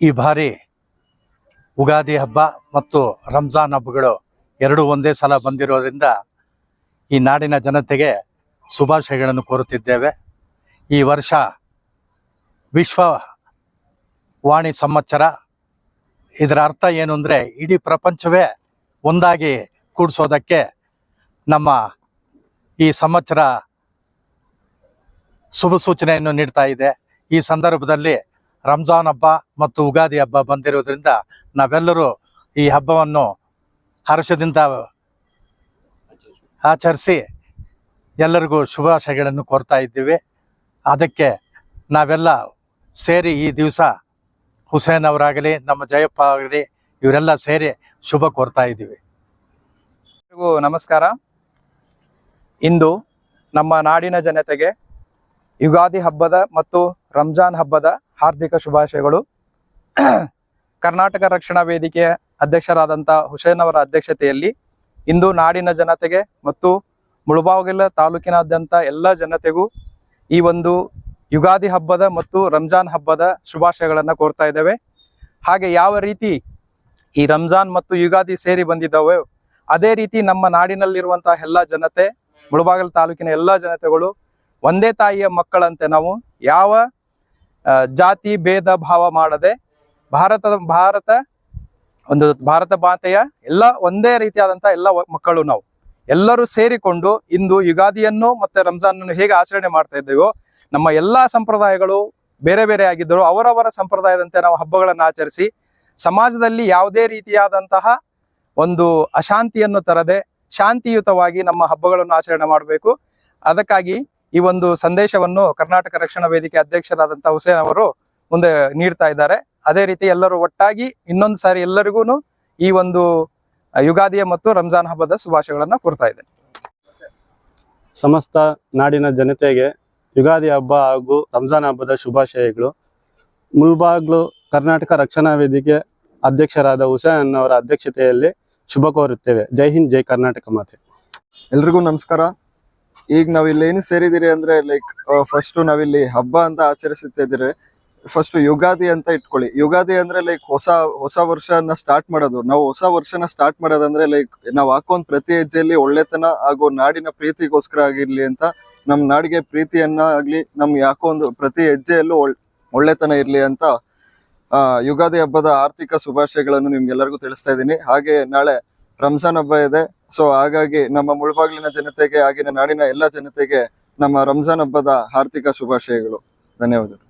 ಈ ಬಾರಿ ಉಗಾದಿ ಹಬ್ಬ ಮತ್ತು ರಂಜಾನ್ ಹಬ್ಬಗಳು ಎರಡು ಒಂದೇ ಸಲ ಬಂದಿರೋದ್ರಿಂದ ಈ ನಾಡಿನ ಜನತೆಗೆ ಶುಭಾಶಯಗಳನ್ನು ಕೋರುತ್ತಿದ್ದೇವೆ. ಈ ವರ್ಷ ವಿಶ್ವ ವಾಣಿ ಸಂವತ್ಸರ. ಇದರ ಅರ್ಥ ಏನು ಅಂದರೆ ಇಡೀ ಪ್ರಪಂಚವೇ ಒಂದಾಗಿ ಕೂಡಿಸೋದಕ್ಕೆ ನಮ್ಮ ಈ ಸಂವತ್ಸರ ಶುಭ ಸೂಚನೆಯನ್ನು ನೀಡ್ತಾ ಇದೆ. ಈ ಸಂದರ್ಭದಲ್ಲಿ ರಂಜಾನ್ ಹಬ್ಬ ಮತ್ತು ಉಗಾದಿ ಹಬ್ಬ ಬಂದಿರೋದ್ರಿಂದ ನಾವೆಲ್ಲರೂ ಈ ಹಬ್ಬವನ್ನು ಹರ್ಷದಿಂದ ಆಚರಿಸಿ ಎಲ್ಲರಿಗೂ ಶುಭಾಶಯಗಳನ್ನು ಕೋರ್ತಾ ಇದ್ದೀವಿ. ಅದಕ್ಕೆ ನಾವೆಲ್ಲ ಸೇರಿ ಈ ದಿವಸ ಹುಸೇನ್ ಅವರಾಗಲಿ, ನಮ್ಮ ಜಯಪ್ಪ ಆಗಲಿ, ಇವರೆಲ್ಲ ಸೇರಿ ಶುಭ ಕೋರ್ತಾ ಇದ್ದೀವಿ. ನಮಸ್ಕಾರ. ಇಂದು ನಮ್ಮ ನಾಡಿನ ಜನತೆಗೆ ಯುಗಾದಿ ಹಬ್ಬದ ಮತ್ತು ರಂಜಾನ್ ಹಬ್ಬದ ಹಾರ್ದಿಕ ಶುಭಾಶಯಗಳು. ಕರ್ನಾಟಕ ರಕ್ಷಣಾ ವೇದಿಕೆಯ ಅಧ್ಯಕ್ಷರಾದಂಥ ಹುಸೇನ್ ಅವರ ಅಧ್ಯಕ್ಷತೆಯಲ್ಲಿ ಇಂದು ನಾಡಿನ ಜನತೆಗೆ ಮತ್ತು ಮುಳುಬಾವಗಿಲ್ಲ ತಾಲೂಕಿನಾದ್ಯಂತ ಎಲ್ಲ ಜನತೆಗೂ ಈ ಒಂದು ಯುಗಾದಿ ಹಬ್ಬದ ಮತ್ತು ರಂಜಾನ್ ಹಬ್ಬದ ಶುಭಾಶಯಗಳನ್ನು ಕೋರ್ತಾ ಇದ್ದೇವೆ. ಹಾಗೆ ಯಾವ ರೀತಿ ಈ ರಂಜಾನ್ ಮತ್ತು ಯುಗಾದಿ ಸೇರಿ ಬಂದಿದ್ದಾವೆ ಅದೇ ರೀತಿ ನಮ್ಮ ನಾಡಿನಲ್ಲಿರುವಂತಹ ಎಲ್ಲ ಜನತೆ, ಮುಳುಬಾಗಲ್ ತಾಲೂಕಿನ ಎಲ್ಲ ಜನತೆಗಳು ಒಂದೇ ತಾಯಿಯ ಮಕ್ಕಳಂತೆ ನಾವು ಯಾವ ಜಾತಿ, ಭೇದ, ಭಾವ ಮಾಡದೆ ಭಾರತದ, ಭಾರತ, ಒಂದು ಭಾರತ ಮಾತೆಯ ಎಲ್ಲ ಒಂದೇ ರೀತಿಯಾದಂಥ ಎಲ್ಲ ಮಕ್ಕಳು ನಾವು. ಎಲ್ಲರೂ ಸೇರಿಕೊಂಡು ಇಂದು ಯುಗಾದಿಯನ್ನು ಮತ್ತೆ ರಂಜಾನ್ ಹೇಗೆ ಆಚರಣೆ ಮಾಡ್ತಾ ಇದ್ದೇವೋ, ನಮ್ಮ ಎಲ್ಲಾ ಸಂಪ್ರದಾಯಗಳು ಬೇರೆ ಬೇರೆ ಆಗಿದ್ದರು ಅವರವರ ಸಂಪ್ರದಾಯದಂತೆ ನಾವು ಹಬ್ಬಗಳನ್ನು ಆಚರಿಸಿ, ಸಮಾಜದಲ್ಲಿ ಯಾವುದೇ ರೀತಿಯಾದಂತಹ ಒಂದು ಅಶಾಂತಿಯನ್ನು ತರದೆ ಶಾಂತಿಯುತವಾಗಿ ನಮ್ಮ ಹಬ್ಬಗಳನ್ನು ಆಚರಣೆ ಮಾಡಬೇಕು. ಅದಕ್ಕಾಗಿ ಈ ಒಂದು ಸಂದೇಶವನ್ನು ಕರ್ನಾಟಕ ರಕ್ಷಣಾ ವೇದಿಕೆ ಅಧ್ಯಕ್ಷರಾದಂತಹ ಹುಸೇನ್ ಅವರು ಮುಂದೆ ನೀಡ್ತಾ ಇದ್ದಾರೆ. ಅದೇ ರೀತಿ ಎಲ್ಲರೂ ಒಟ್ಟಾಗಿ ಇನ್ನೊಂದು ಸಾರಿ ಎಲ್ಲರಿಗೂ ಈ ಒಂದು ಯುಗಾದಿಯ ಮತ್ತು ರಂಜಾನ್ ಹಬ್ಬದ ಶುಭಾಶಯಗಳನ್ನು ಕೊಡ್ತಾ ಇದೆ ಸಮಸ್ತ ನಾಡಿನ ಜನತೆಗೆ ಯುಗಾದಿ ಹಬ್ಬ ಹಾಗೂ ರಂಜಾನ್ ಹಬ್ಬದ ಶುಭಾಶಯಗಳು. ಮುಲ್ಬಾಗ್ಲು ಕರ್ನಾಟಕ ರಕ್ಷಣಾ ವೇದಿಕೆ ಅಧ್ಯಕ್ಷರಾದ ಹುಸೇನ್ ಅವರ ಅಧ್ಯಕ್ಷತೆಯಲ್ಲಿ ಶುಭ ಕೋರುತ್ತೇವೆ. ಜೈ ಹಿಂದ್ ಜೈ ಕರ್ನಾಟಕ ಮಾತೆ. ಎಲ್ರಿಗೂ ನಮಸ್ಕಾರ. ಈಗ ನಾವಿಲ್ಲಿ ಏನು ಸೇರಿದಿರಿ ಅಂದ್ರೆ ಲೈಕ್ ಫಸ್ಟ್ ನಾವಿಲ್ಲಿ ಹಬ್ಬ ಅಂತ ಆಚರಿಸುತ್ತಿದ್ದೀರಿ ಫಸ್ಟ್ ಯುಗಾದಿ ಅಂತ ಇಟ್ಕೊಳ್ಳಿ. ಯುಗಾದಿ ಅಂದ್ರೆ ಲೈಕ್ ಹೊಸ ಹೊಸ ವರ್ಷನ ಸ್ಟಾರ್ಟ್ ಮಾಡೋದು. ನಾವು ಹೊಸ ವರ್ಷನ ಸ್ಟಾರ್ಟ್ ಮಾಡೋದಂದ್ರೆ ಲೈಕ್ ನಾವ್ ಹಾಕೊಂಡ್ ಪ್ರತಿ ಹೆಜ್ಜೆಯಲ್ಲಿ ಒಳ್ಳೆತನ ಹಾಗೂ ನಾಡಿನ ಪ್ರೀತಿಗೋಸ್ಕರ ಆಗಿರ್ಲಿ ಅಂತ ನಮ್ ನಾಡಿಗೆ ಪ್ರೀತಿಯನ್ನ ಆಗ್ಲಿ, ನಮ್ ಯಾಕೋ ಒಂದು ಪ್ರತಿ ಹೆಜ್ಜೆಯಲ್ಲೂ ಒಳ್ಳೆತನ ಇರ್ಲಿ ಅಂತ, ಆ, ಯುಗಾದಿ ಹಬ್ಬದ ಆರ್ಥಿಕ ಶುಭಾಶಯಗಳನ್ನು ನಿಮ್ಗೆಲ್ಲರಿಗೂ ತಿಳಿಸ್ತಾ ಇದ್ದೀನಿ. ಹಾಗೆ ನಾಳೆ ರಂಜಾನ್ ಹಬ್ಬ ಇದೆ. ಸೊ ಹಾಗಾಗಿ ನಮ್ಮ ಮುಳಬಾಗಿಲಿನ ಜನತೆಗೆ ಆಗಿನ ನಾಡಿನ ಎಲ್ಲ ಜನತೆಗೆ ನಮ್ಮ ರಂಜಾನ್ ಹಬ್ಬದ ಆರ್ಥಿಕ ಶುಭಾಶಯಗಳು. ಧನ್ಯವಾದಗಳು.